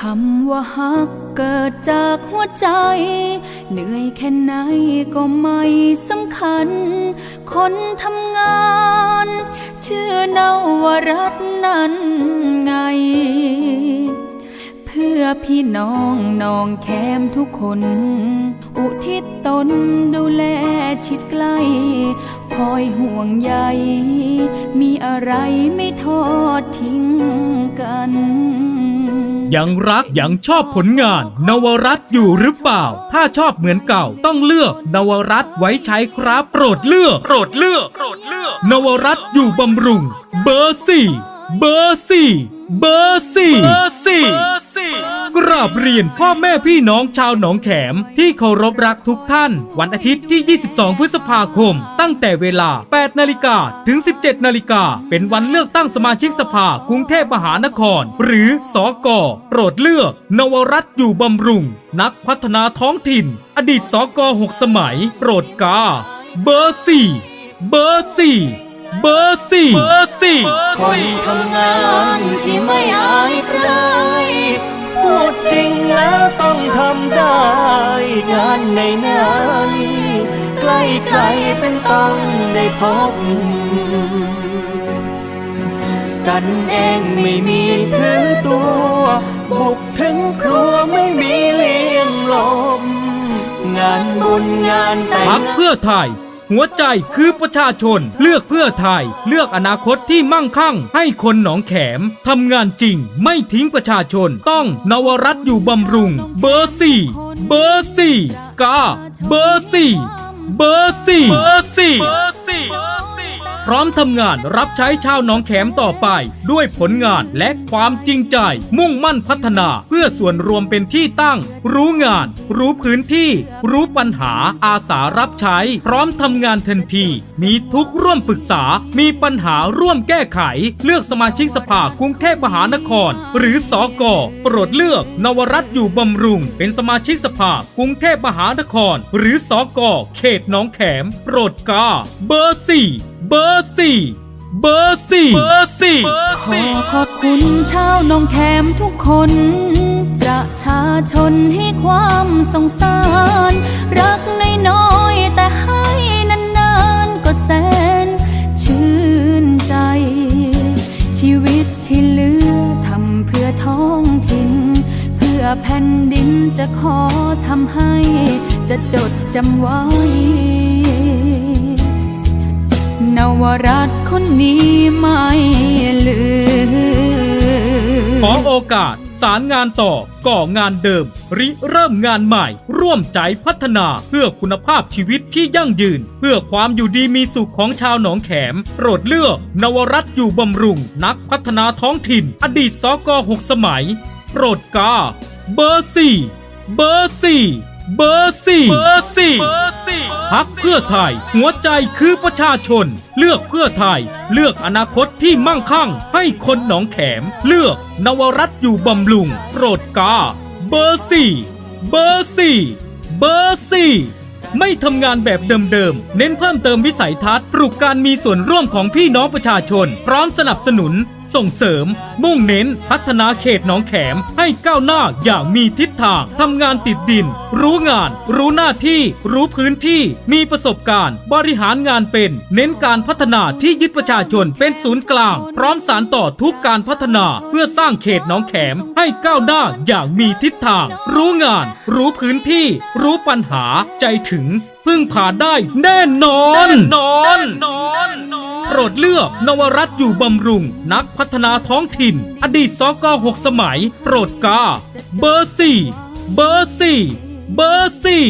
คำว่าฮักเกิดจากหัวใจ เหนื่อยแค่ไหนก็ไม่สำคัญ คนทำงาน ชื่อนวรัตน์นั้นไง เพื่อพี่น้องน้องแคมทุกคน อุทิศตนดูแลชิดใกล้ คอยห่วงใย มีอะไรไม่ทอดทิ้งกัน ยังรักยังชอบผลงาน นวรัตน์อยู่หรือเปล่า ถ้าชอบเหมือนเก่าต้องเลือกนวรัตน์ไว้ใช้ครับโปรดเลือก โปรดเลือก โปรดเลือก นวรัตน์อยู่บำรุง เบอร์สี่เบอร์สี่เบอร์สี่เบอร์สี่ กราบเรียนพ่อแม่พี่น้องชาวหนองแขม ที่เคารพรักทุกท่าน วันอาทิตย์ที่ 22 พฤษภาคม ตั้งแต่เวลา 8 นาฬิกาถึง 17 นาฬิกา เป็นวันเลือกตั้งสมาชิกสภากรุงเทพมหานคร หรือสอกอโปรดเลือก นวรัตน์อยู่บำรุง นักพัฒนาท้องถิ่น อดีตสอกอหกสมัย โปรดกา เบอร์สี่เบอร์สี่เบอร์สี่เบอร์สี่คนทำงานที่ไม่อายใครพู ดจริงแล้วต้องทำได้ งานในนั้นใกล้ไกลเป็นต้องได้พบ กันเองไม่มีถือตัว บุกถึงครัวไม่มีเลี้ยงลม งานบุญงานแต่ง พักเพื่อไทย หัวใจคือประชาชน เลือกเพื่อไทย เลือกอนาคตที่มั่งคั่ง ให้คนหนองแขมทำงานจริง ไม่ทิ้งประชาชน ต้องนวรัตอยู่บำรุง เบอร์สี่เบอร์สี่กาเบอร์สี่เบอร์สี่เบอร์สี่ พร้อมทำงานรับใช้ชาวหนองแขมต่อไป ด้วยผลงานและความจริงใจ มุ่งมั่นพัฒนา เพื่อส่วนรวมเป็นที่ตั้ง รู้งาน รู้พื้นที่ รู้ปัญหาอาสารับใช้ พร้อมทำงานทันที มีทุกร่วมปรึกษา มีปัญหาร่วมแก้ไข เลือกสมาชิกสภากรุงเทพมหานคร หรือสอกอโปรดเลือก นวรัตน์อยู่บำรุง เป็นสมาชิกสภากรุงเทพมหานคร หรือสอกอเขตหนองแขม โปรดกาเบอร์สี่ เบอร์สี่เบอร์สี่เบอร์สี่ขอขอบคุณชาวหนองแคมทุกคน ประชาชนให้ความสงสาร รักน้อยๆแต่ให้นานๆก็แสน ชื่นใจ ชีวิตที่เหลือทำเพื่อท้องถิ่น เพื่อแผ่นดินจะขอทำให้ จะจดจำไว้ นวรัตน์คนนี้ไม่ลืมขอโอกาสสารงานต่อก่องานเดิม ริเริ่มงานใหม่ ร่วมใจพัฒนาเพื่อคุณภาพชีวิตที่ยั่งยืน เพื่อความอยู่ดีมีสุขของชาวหนองแขมโปรดเลือก นวรัตน์อยู่บำรุง นักพัฒนาท้องถิ่น อดีตสกหกสมัย โปรดกา เบอร์สี่เบอร์สี่ เบอร์สี่เบอร์สี่พักเพื่อไทย หัวใจคือประชาชน เลือกเพื่อไทย เลือกอนาคตที่มั่งคั่ง ให้คนหนองแขม เลือกนวรัตอยู่บำรุง โปรดกา เบอร์สี่เบอร์สี่เบอร์สี่ไม่ทำงานแบบเดิมๆ เน้นเพิ่มเติมวิสัยทัศน์ ปลุกการมีส่วนร่วมของพี่น้องประชาชน พร้อมสนับสนุน ส่งเสริม มุ่งเน้น พัฒนาเขตหนองแขม ให้ก้าวหน้าอย่างมีทิศทางทำงานติดดิน รู้งาน รู้หน้าที่ รู้พื้นที่ มีประสบการณ์ บริหารงานเป็น เน้นการพัฒนาที่ยึดประชาชนเป็นศูนย์กลาง พร้อมสารต่อทุกการพัฒนา เพื่อสร้างเขตหนองแขม ให้ก้าวหน้าอย่างมีทิศทาง รู้งาน รู้พื้นที่ รู้ปัญหา ใจถึง พึ่งผ่านได้แน่นอนนอนโปรดเลือกนวรัตน์อยู่บำรุง นักพัฒนาท้องถิ่น อดีตสกหกสมัย โปรดกา เบอร์สี่เบอร์สี่เบอร์สี่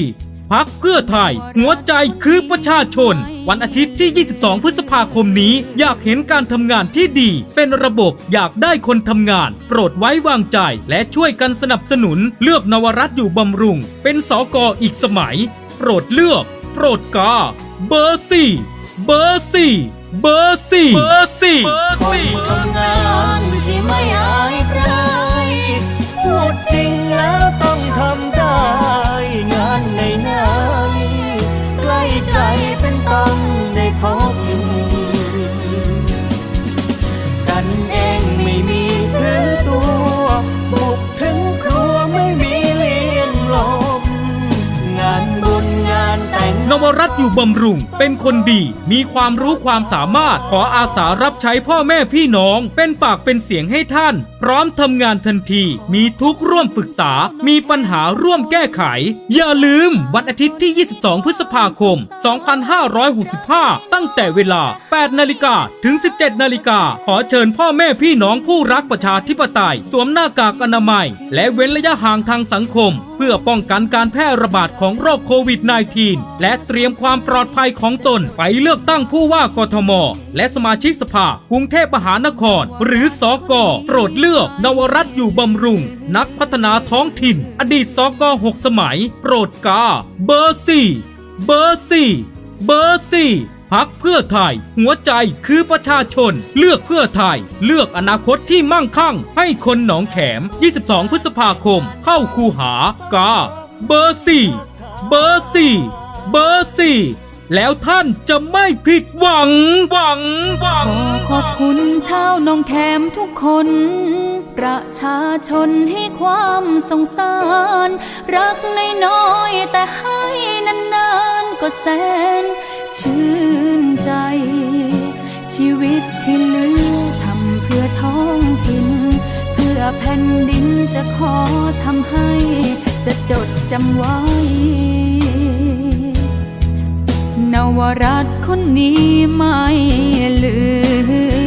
พักเพื่อไทย หัวใจคือประชาชน วันอาทิตย์ที่ 22 พฤษภาคมนี้ อยากเห็นการทำงานที่ดี เป็นระบบอยากได้คนทำงาน โปรดไว้วางใจ และช่วยกันสนับสนุน เลือกนวรัตน์อยู่บำรุง เป็นสกอีกสมัย โปรดเลือก โปรดกา เบอร์สี่ เบอร์สี่ เบอร์สี่ เบอร์สี่ นวรัตน์อยู่บำรุง เป็นคนดี มีความรู้ความสามารถ ขออาสารับใช้พ่อแม่พี่น้อง เป็นปากเป็นเสียงให้ท่านพร้อมทำงานทันที มีทุกร่วมปรึกษา มีปัญหาร่วมแก้ไข อย่าลืมวันอาทิตย์ที่ 22 พฤษภาคม 2565 ตั้งแต่เวลา 8 นาฬิกาถึง 17 นาฬิกา ขอเชิญพ่อแม่พี่น้องผู้รักประชาธิปไตย สวมหน้ากากอนามัย และเว้นระยะห่างทางสังคม เพื่อป้องกันการแพร่ระบาดของโรคโควิด -19 และเตรียมความปลอดภัยของตนไปเลือกตั้งผู้ว่ากทม และสมาชิกสภากรุงเทพมหานคร หรือสอกอโปรดเลือก นวรัตน์อยู่บำรุง นักพัฒนาท้องถิ่น อดีตสอกอหกสมัย โปรดกา เบอร์สี่เบอร์สี่เบอร์สี่พักเพื่อไทย หัวใจคือประชาชน เลือกเพื่อไทย เลือกอนาคตที่มั่งคั่ง ให้คนหนองแขม 22 พฤษภาคม เข้าคูหากา เบอร์สี่เบอร์สี่เบอร์สี่ แล้วท่านจะไม่ผิดหวัง หวัง หวัง ขอขอบคุณชาวหนองแขมทุกคน ประชาชนให้ความสงสาร รักน้อยๆแต่ให้นานๆก็แสน ชื่นใจ ชีวิตที่เหลือทำเพื่อท้องถิ่น เพื่อแผ่นดินจะขอทำให้ จะจดจำไว้ นวรัตน์คนนี้ไม่ลืม